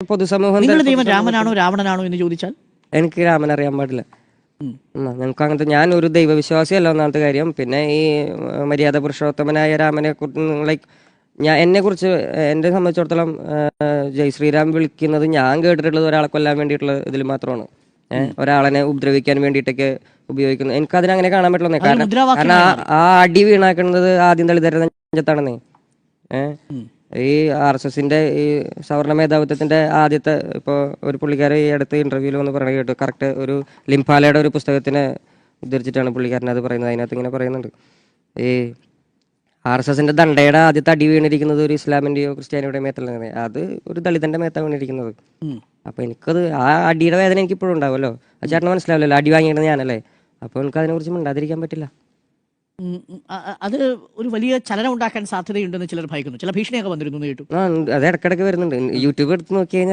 പൊതുസമൂഹം ദൈവം രാമനാണോ രാവണനാണോ എന്ന് ചോദിച്ചാൽ? എനിക്ക് രാമൻ അറിയാൻ പാടില്ല. ഞങ്ങൾക്ക് അങ്ങനത്തെ ഞാൻ ഒരു ദൈവവിശ്വാസിയല്ല ഒന്നാമത്തെ കാര്യം. പിന്നെ ഈ മര്യാദ പുരുഷോത്തമനായ രാമനെ കുറിച്ച് ലൈക്ക് ഞാൻ എന്നെ കുറിച്ച് എന്നെ സംബന്ധിച്ചിടത്തോളം ജയ് ശ്രീരാം വിളിക്കുന്നത് ഞാൻ കേട്ടിട്ടുള്ളത് ഒരാളെ കൊല്ലാൻ വേണ്ടിയിട്ടുള്ള ഇതിൽ മാത്രമാണ്. ഒരാളെ ഉപദ്രവിക്കാൻ വേണ്ടിയിട്ടൊക്കെ ഉപയോഗിക്കുന്നത് എനിക്ക് അതിനെ അങ്ങനെ കാണാൻ പറ്റില്ല കാരണം ആ- ആ അടി വീണാക്കുന്നത് ആദ്യം ദളിതരുടെ നെഞ്ചത്താണെന്നേ. ഏഹ് ഈ ആർ എസ് എസിന്റെ ഈ സവർണ മേധാവിത്വത്തിന്റെ ആദ്യത്തെ ഇപ്പോൾ ഒരു പുള്ളിക്കാരൻ ഈ അടുത്ത് ഇന്റർവ്യൂവിൽ വന്ന് പറയണ കേട്ടു. കറക്റ്റ് ഒരു ലിംഫാലയുടെ ഒരു പുസ്തകത്തിനെ ഉദ്ധരിച്ചിട്ടാണ് പുള്ളിക്കാരൻ അത് പറയുന്നത്. അതിനകത്ത് ഇങ്ങനെ പറയുന്നുണ്ട്. ഈ ആർ എസ് എസിന്റെ ദണ്ഡയുടെ ആദ്യത്തെ അടി വീണിരിക്കുന്നത് ഒരു ഇസ്ലാമിന്റെയോ ക്രിസ്ത്യാനിയുടെ മേത്തല്ല അത് ഒരു ദളിതന്റെ മേത്താണ് വീണിരിക്കുന്നത്. അപ്പൊ എനിക്കത് ആ അടിയുടെ വേദന എനിക്ക് ഇപ്പോഴും ഉണ്ടാവുമല്ലോ. ആ ചേട്ടന് മനസ്സിലാവില്ലല്ലോ. അടി വാങ്ങിയിരുന്നത് ഞാനല്ലേ. അപ്പൊ എനിക്ക് അതിനെ കുറിച്ച് മിണ്ടാതിരിക്കാൻ പറ്റില്ല. അത് ഒരു വലിയ ചലനം ഉണ്ടാക്കാൻ സാധ്യതയുണ്ടെന്ന് ചിലർ ഭയക്കുന്നു. ചില ഭീഷണിയൊക്കെ വന്നിരുന്നു കേട്ടു. അത് ഇടക്കിടക്ക് വരുന്നുണ്ട്. യൂട്യൂബ് എടുത്ത് നോക്കി കഴിഞ്ഞാൽ